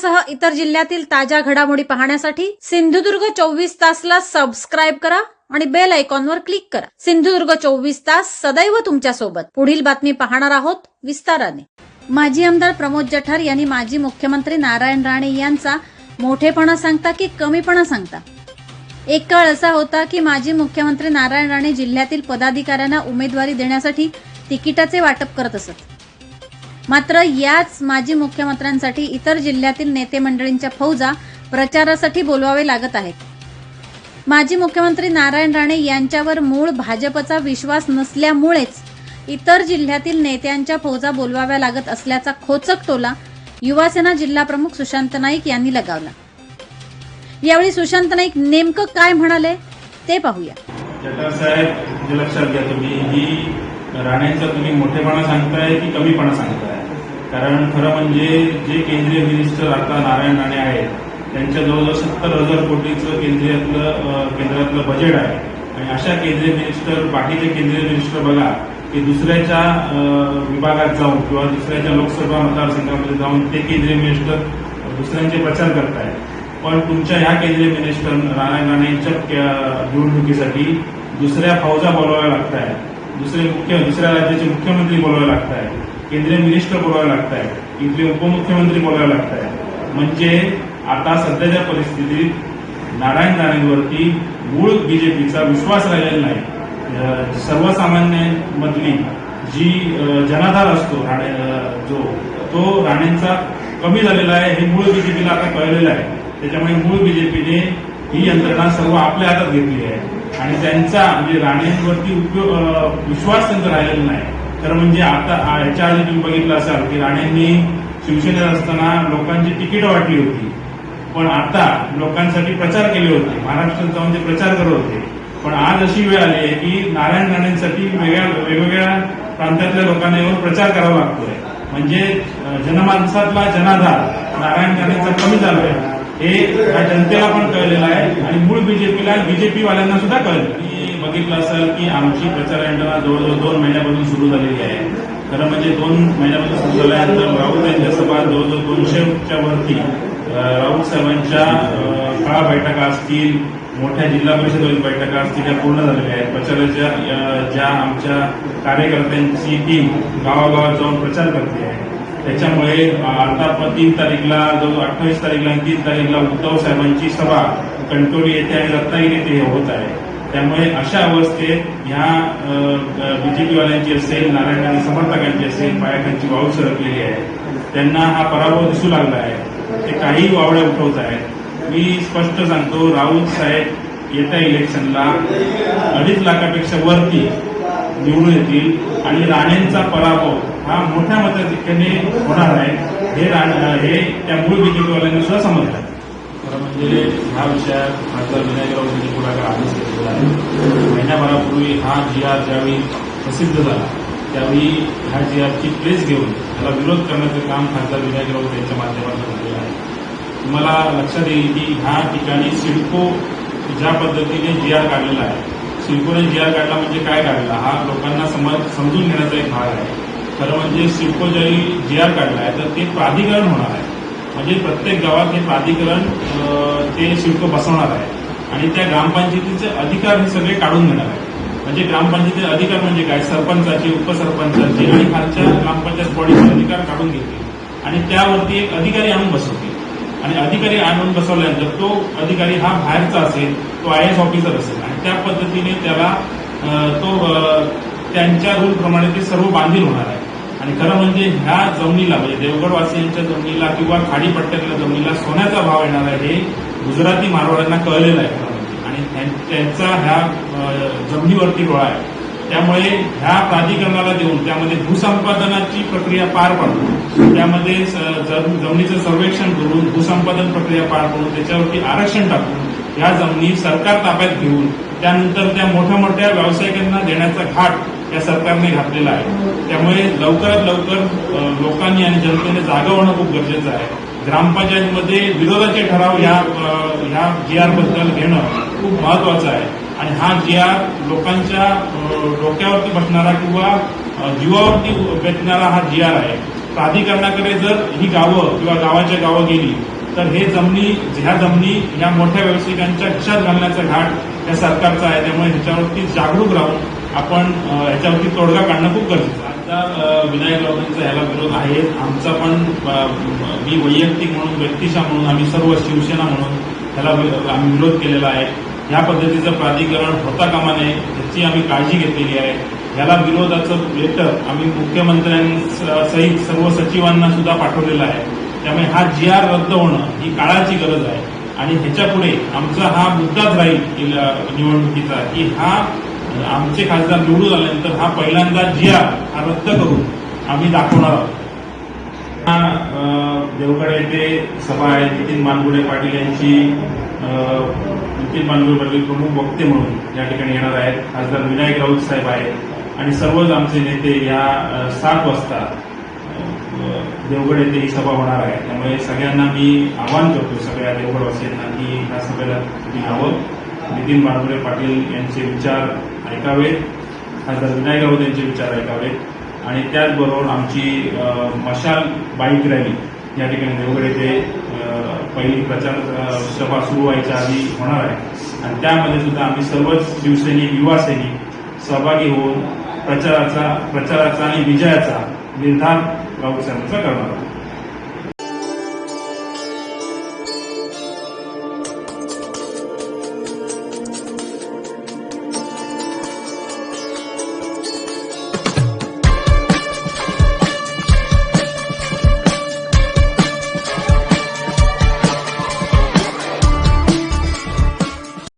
शहरासह इतर जिल्ह्यातील ताज्या घडामोडी पाहण्यासाठी सिंधुदुर्ग चोवीस तासला सबस्क्राईब करा आणि बेल आयकॉनवर क्लिक करा. सिंधुदुर्ग चोवीस तास सदैव तुमच्यासोबत पुढील बातमी पाहणार आहोत विस्ताराने. माजी आमदार प्रमोद जठार यांनी माजी मुख्यमंत्री नारायण राणे यांचा मोठेपणा सांगता की कमीपणा सांगता? एक काळ असा होता की माजी मुख्यमंत्री नारायण राणे जिल्ह्यातील पदाधिकाऱ्यांना उमेदवारी देण्यासाठी तिकिटाचे वाटप करत असत. मात्र याच माजी मुख्यमंत्र्यांसाठी इतर जिल्ह्यातील नेते मंडळींच्या फौजा प्रचारासाठी बोलवावे लागत आहेत. माजी मुख्यमंत्री नारायण राणे यांच्यावर मूळ भाजपचा विश्वास नसल्यामुळेच इतर जिल्ह्यातील नेत्यांच्या फौजा बोलवाव्या लागत असल्याचा खोचक टोला युवासेना जिल्हा प्रमुख सुशांत नाईक यांनी लगावला. यावेळी सुशांत नाईक नेमकं काय म्हणाले ते पाहूया. साहेब लक्षात घ्या तुम्ही ही राण्यांचा तुम्ही मोठेपणा सांगताय की कमीपणा सांगताय? कारण खरं म्हणजे जे केंद्रीय मिनिस्टर आता नारायण राणे आहेत त्यांच्या जवळजवळ सत्तर हजार कोटीचं केंद्रीयातलं केंद्रातलं बजेट आहे. आणि अशा केंद्रीय मिनिस्टर बाकीचे केंद्रीय मिनिस्टर बघा की दुसऱ्याच्या विभागात जाऊन किंवा दुसऱ्याच्या लोकसभा मतदारसंघामध्ये जाऊन ते केंद्रीय मिनिस्टर दुसऱ्यांचे प्रचार करतायत. पण तुमच्या ह्या केंद्रीय मिनिस्टर नारायण राणेंच्या निवडणुकीसाठी दुसऱ्या फौजा बोलवाव्या लागत आहेत दुसरे मुख्य दुसऱ्या राज्याचे मुख्यमंत्री बोलावे लागत आहेत केंद्रीय मिनिस्टर बोलावे लागत आहेत इथले उपमुख्यमंत्री बोलावे लागत आहेत म्हणजे आता सध्याच्या परिस्थितीत नारायण राणेंवरती मूळ बीजेपीचा विश्वास राहिलेला नाही. सर्वसामान्यांमधली सर्वसामान्य मधली जी जनाधार असतो राणे जो तो राणेंचा कमी झालेला आहे हे मूळ बीजेपीला आता कळलेलं आहे. त्याच्यामुळे मूळ बीजेपीने ही यंत्रणा सर्व आपल्या हातात घेतली आहे. आणि त्यांचा म्हणजे राणेंवरती उपयोग विश्वास त्यांचा राहिलेला नाही. तर म्हणजे आता ह्याच्या आधी तुम्ही बघितलं असाल की राणेंनी शिवसेनेत असताना लोकांची तिकीट वाटली होती. पण आता लोकांसाठी प्रचार केले होते. महाराष्ट्रात जाऊन ते प्रचार करत होते. पण आज अशी वेळ आली आहे की नारायण राणेंसाठी वेगळ्या वेगवेगळ्या प्रांतातल्या लोकांना येऊन प्रचार करावा लागतोय. म्हणजे जनमानसातला जनाधार नारायण राणेंचा कमी झालोय. हे या जनतेला पण कळलेलं आहे. आणि मूळ बीजेपीला बीजेपीवाल्यांना सुद्धा कळलं मी बघितलं असेल की आमची प्रचार यंत्रणा जवळजवळ दोन महिन्यापासून सुरू झालेली आहे. खरं म्हणजे दोन महिन्यापासून सुरू झाल्यानंतर राऊत यांच्या सभा जवळजवळ दोनशेच्या वरती राऊत साहेबांच्या काळा बैठका असतील मोठ्या जिल्हा परिषद बैठका असतील त्या पूर्ण झालेल्या आहेत. प्रचाराच्या ज्या आमच्या कार्यकर्त्यांची टीम गावागावात जाऊन प्रचार करते आहे. त्याच्यामुळे आता पण तीन तारीखला जवळ अठ्ठावीस तारीखला आणि तीन तारीखला उद्धव साहेबांची सभा कणकवली येथे आणि रत्नागिरी येथे हे होत आहे. त्यामुळे अशा अवस्थेत ह्या बीजेपीवाल्यांची असेल नारायण समर्थकांची असेल पायकांची वाळू सरकलेली आहे. त्यांना हा पराभव दिसू लागला आहे. ते काही वावड्या उठवत आहेत. मी स्पष्ट सांगतो राऊत साहेब येत्या इलेक्शनला अडीच लाखापेक्षा वरती निवडून येतील आणि राणेंचा पराभव हा मोठ्या मताधिक्याने होणार आहे. हे राण हे त्या मूळ बीजेपीवाल्यांनी सुद्धा समजलं. खरं म्हणजे ह्या विषयात खासदार विनायक राऊत यांनी पुढाकार आधीच घेतलेला आहे. महिन्याभरापूर्वी हा जी आर ज्यावेळी प्रसिद्ध झाला त्यावेळी ह्या जी आरची प्लेस घेऊन त्याला विरोध करण्याचं काम खासदार विनायक राऊत यांच्या माध्यमातून झालेलं आहे. तुम्हाला लक्षात येईल की ह्या ठिकाणी सिडको ज्या पद्धतीने जी आर काढलेला आहे. सिडकोने जी आर काढला म्हणजे काय काढला? हा लोकांना समज समजून घेण्याचा एक भाग आहे. खरं म्हणजे सिडको ज्यावेळी जी आर काढला आहे तर ते प्राधिकरण होणार आहे. म्हणजे प्रत्येक गावात हे प्राधिकरण ते शुल्क बसवणार आहे. आणि त्या ग्रामपंचायतीचे अधिकार हे सगळे काढून घेणार आहे. म्हणजे ग्रामपंचायतीचे अधिकार म्हणजे काय? सरपंचाचे उपसरपंचाचे आणि खालच्या ग्रामपंचायत बॉडीचे अधिकार काढून घेतील. आणि त्यावरती एक अधिकारी आणून बसवतील. आणि अधिकारी आणून बसवल्यानंतर तो अधिकारी हा बाहेरचा असेल तो आय एस ऑफिसर असेल. आणि त्या पद्धतीने त्याला तो त्यांच्या रूलप्रमाणे ते सर्व बांधील होणार आहे. आणि खरं म्हणजे ह्या जमिनीला म्हणजे देवगडवासियांच्या जमिनीला किंवा खाडीपट्ट्यातल्या जमिनीला सोन्याचा भाव येणार आहे हे गुजराती मारवाड्यांना कळलेलं आहे. आणि त्यांचा ह्या जमिनीवरती रोळा आहे. त्यामुळे ह्या प्राधिकरणाला देऊन त्यामध्ये भूसंपादनाची प्रक्रिया पार पाडून त्यामध्ये जमिनीचं सर्वेक्षण करून भूसंपादन प्रक्रिया पार पाडून त्याच्यावरती आरक्षण टाकून या जमिनी सरकार ताब्यात घेऊन त्यानंतर त्या मोठ्या मोठ्या व्यावसायिकांना देण्याचा घाट या सरकारने घातलेला आहे. त्यामुळे लवकरात लवकर लोकांनी आणि जनतेने जागा होणं खूप गरजेचं आहे. ग्रामपंचायतमध्ये विरोधाचे ठराव या ह्या जी आरबद्दल घेणं खूप महत्वाचं आहे. आणि हा जी आर लोकांच्या डोक्यावरती बसणारा किंवा जीवावरती बेतणारा हा जी आर आहे. प्राधिकरणाकडे जर ही गावं किंवा गावाच्या गावं गेली तर हे जमिनी ह्या जमिनी ह्या मोठ्या व्यावसायिकांच्या खिशात घालण्याचा घाट या सरकारचा आहे. त्यामुळे ह्याच्यावरती जागरूक राहून आपण याच्यावरती तोडगा काढणं खूप गरजेचं आता विनायक राऊतांचा ह्याला विरोध आहे. आमचा पण मी वैयक्तिक म्हणून व्यक्तिशा म्हणून आम्ही सर्व शिवसेना म्हणून ह्याला आम्ही विरोध केलेला आहे. ह्या पद्धतीचं प्राधिकरण होता कामा नये याची आम्ही काळजी घेतलेली आहे. ह्याला विरोधाचं लेटर आम्ही मुख्यमंत्र्यांसहित सर्व सचिवांना सुद्धा पाठवलेलं आहे. त्यामुळे हा जी आर रद्द होणं ही काळाची गरज आहे. आणि ह्याच्यापुढे आमचा हा मुद्दाच राहील निवडणुकीचा की हा आमचे खासदार निवडून आल्यानंतर हा पहिल्यांदा जिया हा रद्द करून आम्ही दाखवणार आहोत. हा, देवगड येथे सभा आहे. नितीन मानगुडे पाटील यांची नितीन मानगुडे पाटील प्रमुख वक्ते म्हणून या ठिकाणी येणार आहेत. खासदार विनायक राऊत साहेब आहेत. आणि सर्वच आमचे नेते या सात वाजता देवगड येथे ही सभा होणार आहे. त्यामुळे सगळ्यांना मी आवाहन करतो सगळ्या देवगडवासियांना की ह्या सभेला तुम्ही यावं. नितीन मानगुडे पाटील यांचे विचार ऐकावेत. खासदार विनायक राऊत यांचे विचार ऐकावेत. आणि त्याचबरोबर आमची मशाल बाईक रॅली या ठिकाणी देवगड येथे पहिली प्रचार सभा सुरू व्हायच्या आधी होणार आहे. आणि त्यामध्ये सुद्धा आम्ही सर्वच शिवसैनिक युवा सैनिक सहभागी होऊन प्रचाराचा प्रचाराचा आणि विजयाचा निर्धार राऊत साहेबांचा करणार आहोत.